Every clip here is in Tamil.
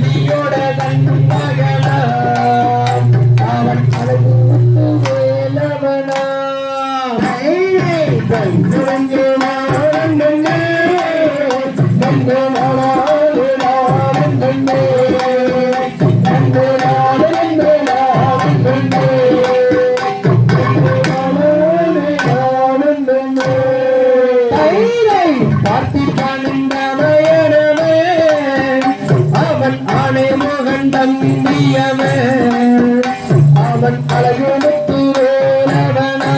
கண்ணியோட கண்ணும் மகனா அவன் அழகு வேலவனா கண்ணுங்க கண்ணுங்க பெரியவன் அவன் அழகுமுத்து வேலவனா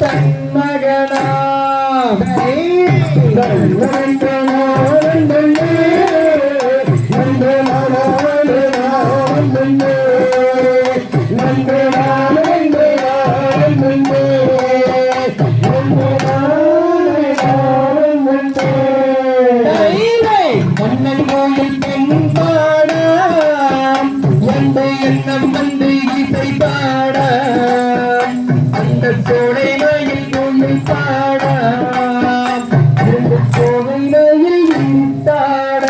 தன் மகனா கண்ணம் வந்து இசை பாட அந்த சோலை மயில் ஒன்று பாட அந்த சோலை மயில் தாட